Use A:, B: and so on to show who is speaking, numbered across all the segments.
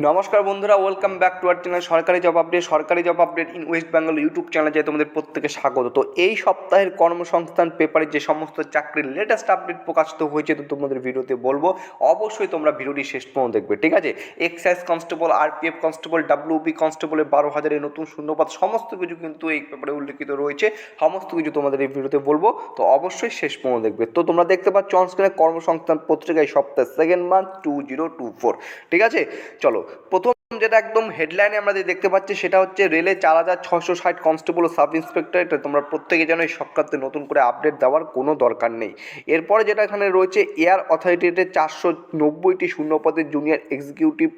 A: নমস্কার বন্ধুরা welcome back to our channel সরকারি জব আপডেট সরকারি job update in West Bengal YouTube চ্যানেলে যাই তোমাদের প্রত্যেকে স্বাগত। তো এই সপ্তাহের কর্মসংস্থান পেপারে যে সমস্ত চাকরির লেটেস্ট আপডেট প্রকাশিত হয়েছে, তো তোমাদের ভিডিওতে বলব, অবশ্যই তোমরা ভিডিওটি শেষ পর্যন্ত দেখবে, ঠিক আছে? Excise constable RPF constable WP কনস্টেবলের বারো হাজারের নতুন শূন্যপাত সমস্ত কিছু কিন্তু এই পেপারে উল্লেখিত রয়েছে, সমস্ত কিছু তোমাদের এই ভিডিওতে বলব, তো অবশ্যই শেষ পর্যন্ত দেখবে। তো তোমরা দেখতে পাচ্ছ অনস্ক্রিনে কর্মসংস্থান পত্রিকায় সপ্তাহ second month two zero two four ঠিক আছে? চলো প্রথম যেটা একদম হেডলাইনে আমরা দেখতে পাচ্ছি, সেটা হচ্ছে রেলে চার হাজার ছশো ষাট কনস্টেবল ও সাব ইন্সপেক্টর এটা তোমরা প্রত্যেকে যেন এই সংক্রান্তে নতুন করে আপডেট দেওয়ার কোনো দরকার নেই। এরপরে যেটা এখানে রয়েছে এয়ার অথরিটিতে চারশো নব্বইটি শূন্যপদের জুনিয়র এক্সিকিউটিভ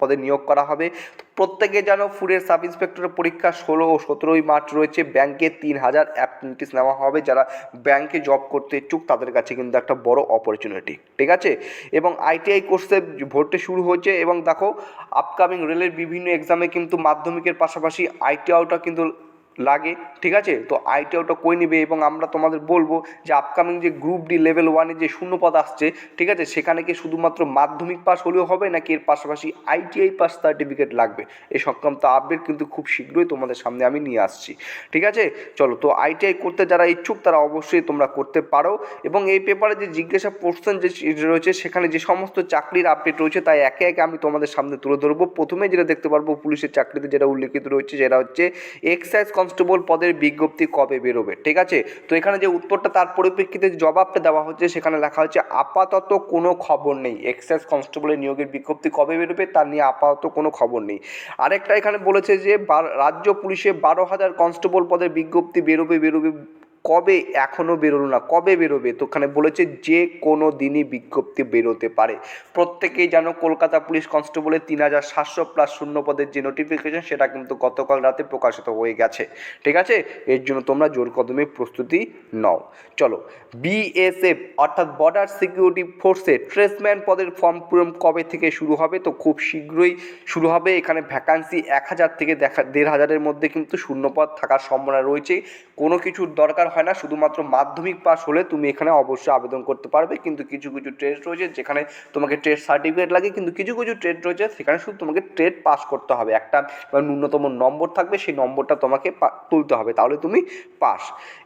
A: পদে নিয়োগ করা হবে। প্রত্যেকে যেন ফুডের সাব ইন্সপেক্টরের পরীক্ষা ষোলো ও সতেরোই মার্চ রয়েছে। ব্যাংকে তিন হাজার অ্যাপ্রেন্টিস নেওয়া হবে। যারা ব্যাংকে জব করতে ইচ্ছুক, তাদের কাছে কিন্তু একটা বড় অপরচুনিটি ঠিক আছে? এবং আইটিআই কোর্সে ভর্তি শুরু হয়েছে এবং দেখো আপকামিং রেলের বিভিন্ন এক্সামে কিন্তু মাধ্যমিকের পাশাপাশি আইটিআইটা কিন্তু লাগে, ঠিক আছে? তো আইটিআইটা করে নিবে এবং আমরা তোমাদের বলব যে আপকামিং যে গ্রুপ ডি লেভেল ওয়ানে যে শূন্যপদ আসছে, ঠিক আছে? সেখানে কি শুধুমাত্র মাধ্যমিক পাস হলেও হবে নাকি এর পাশাপাশি আইটিআই পাস সার্টিফিকেট লাগবে? এই সংক্রান্ত আপডেট কিন্তু খুব শীঘ্রই তোমাদের সামনে আমি নিয়ে আসছি, ঠিক আছে? চলো, তো আইটিআই করতে যারা ইচ্ছুক তারা অবশ্যই তোমরা করতে পারো এবং এই পেপারে যে জিজ্ঞাসা পোর্শন যে রয়েছে, সেখানে যে সমস্ত চাকরির আপডেট রয়েছে তাই একে একে আমি তোমাদের সামনে তুলে ধরবো। প্রথমে যেটা দেখতে পারব পুলিশের চাকরিতে যেটা উল্লেখিত রয়েছে সেটা হচ্ছে এক্সাইজ কনস্টেবল পদের বিজ্ঞপ্তি কবে বেরোবে? ঠিক আছে? তো এখানে যে উত্তরটা তার পরিপ্রেক্ষিতে জবাবটা দেওয়া হচ্ছে, সেখানে লেখা হচ্ছে আপাতত কোনো খবর নেই। এক্সাইজ কনস্টেবলের নিয়োগের বিজ্ঞপ্তি কবে বেরোবে, তার নিয়ে আপাতত কোনো খবর নেই। আরেকটা এখানে বলেছে যে রাজ্য পুলিশে বারো হাজার কনস্টেবল পদের বিজ্ঞপ্তি বেরোবে বেরোবে কবে এখনও বেরোলো না, কবে বেরোবে? তো ওখানে বলেছে যে কোনো দিনই বিজ্ঞপ্তি বেরোতে পারে। প্রত্যেকেই যেন কলকাতা পুলিশ কনস্টেবলের তিন হাজার সাতশো প্লাস শূন্য পদের যে নোটিফিকেশন সেটা কিন্তু গতকাল রাতে প্রকাশিত হয়ে গেছে। ঠিক আছে? এর জন্য তোমরা জোর কদমে প্রস্তুতি নাও। চলো বিএসএফ অর্থাৎ বর্ডার সিকিউরিটি ফোর্সে ট্রেসম্যান পদের ফর্ম পূরণ কবে থেকে শুরু হবে? তো খুব শীঘ্রই শুরু হবে। এখানে ভ্যাকান্সি এক হাজার থেকে দেখা, দেড় হাজারের মধ্যে কিন্তু শূন্যপদ থাকার সম্ভাবনা রয়েছে। কোনো কিছুর দরকার হয় না। শুধুমাত্র মাধ্যমিক পাস হলে তুমি এখানে অবশ্যই আবেদন করতে পারবে। কিন্তু কিছু কিছু ট্রেড রয়েছে যেখানে তোমাকে ট্রেড সার্টিফিকেট লাগে। কিন্তু কিছু কিছু ট্রেড রয়েছে সেখানে শুধু তোমাকে ট্রেড পাস করতে হবে। একটা ন্যূনতম নম্বর থাকবে। সেই নম্বরটা তোমাকে তুলতে হবে। তাহলে তুমি পাস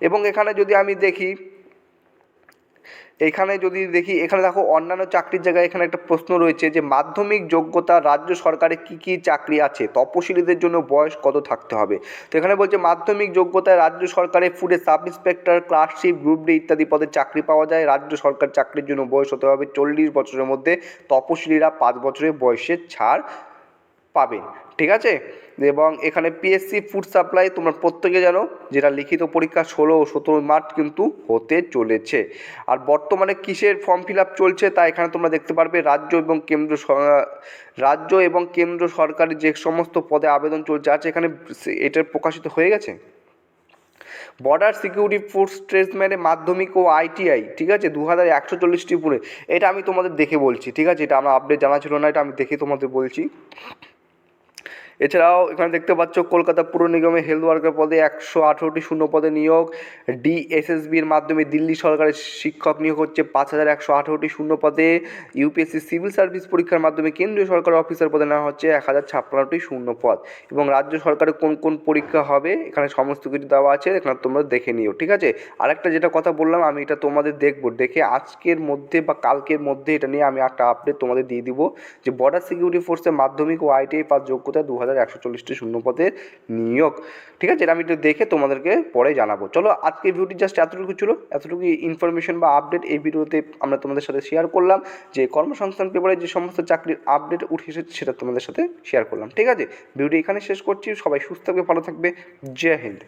A: এবং এখানে যদি আমি দেখি এখানে যদি দেখি, এখানে দেখো অন্যান্য চাকরির জায়গায় এখানে একটা প্রশ্ন রয়েছে যে, মাধ্যমিক যোগ্যতা রাজ্য সরকারে কি কি চাকরি আছে? তপশিলীদের জন্য বয়স কত থাকতে হবে? তো এখানে বলছে, মাধ্যমিক যোগ্যতায় রাজ্য সরকারে ফুডে sub inspector clerkship group D ইত্যাদি পদে চাকরি পাওয়া যায়। রাজ্য সরকার চাকরির জন্য বয়স হতে হবে চল্লিশ বছরের মধ্যে। তপশিলীরা পাঁচ বছরের বয়সের ছাড় পাবেন, ঠিক আছে? এবং এখানে পিএসসি ফুড সাপ্লাই তোমরা প্রত্যেকে জানো, যেটা লিখিত পরীক্ষা ষোলো ও সতেরো মার্চ কিন্তু হতে চলেছে। আর বর্তমানে কিসের ফর্ম ফিল আপ চলছে তা এখানে তোমরা দেখতে পারবে, রাজ্য এবং কেন্দ্র রাজ্য এবং কেন্দ্র সরকারের যে সমস্ত পদে আবেদন চলছে, আছে এখানে এটার প্রকাশিত হয়ে গেছে? বর্ডার সিকিউরিটি ফোর্স ট্রেসম্যানে মাধ্যমিক ও আইটিআই ঠিক আছে? দু হাজার একশো চল্লিশটি পুরে এটা আমি তোমাদের দেখে বলছি, ঠিক আছে? এটা আমার আপডেট জানা ছিল না, এটা আমি দেখে তোমাদের বলছি। এছাড়াও এখানে দেখতে পাচ্ছ কলকাতা পুর নিগমে হেলথ ওয়ার্কার পদে একশো আঠেরোটি শূন্য পদে নিয়োগ। ডিএসএসবির মাধ্যমে দিল্লি সরকারের শিক্ষক নিয়োগ হচ্ছে পাঁচ হাজার একশো আঠেরোটি শূন্য পদে। ইউপিএসসি সিভিল সার্ভিস পরীক্ষার মাধ্যমে কেন্দ্রীয় সরকারের অফিসার পদে নেওয়া হচ্ছে এক হাজার ছাপ্পান্নটি শূন্য পদ এবং রাজ্য সরকারের কোন কোন পরীক্ষা হবে এখানে সমস্ত কিছু দেওয়া আছে, এখানে তোমরা দেখে নিও, ঠিক আছে? আরেকটা যেটা কথা বললাম, আমি এটা তোমাদের দেখব, দেখে আজকের মধ্যে বা কালকের মধ্যে এটা নিয়ে আমি একটা আপডেট তোমাদের দিয়ে দিব যে বর্ডার সিকিউরিটি ফোর্সের মাধ্যমিক ও আইটিআই পাস যোগ্যতা দু হাজার একশো চল্লিশটি শূন্য পদের নিয়োগ। ঠিক আছে, এটা আমি একটু দেখে তোমাদেরকে পরে জানাব। চলো, আজকে ভিডিওটি জাস্ট এতটুকু ছিল। এতটুকু ইনফরমেশন বা আপডেট এই ভিডিওতে আমরা তোমাদের সাথে শেয়ার করলাম যে কর্মসংস্থান পেপারে যে সমস্ত চাকরির আপডেট উঠে এসেছে সেটা তোমাদের সাথে শেয়ার করলাম। ঠিক আছে ভিডিও এখানে শেষ করছি। সবাই সুস্থ থাকবে, ভালো থাকবে। জয় হিন্দ।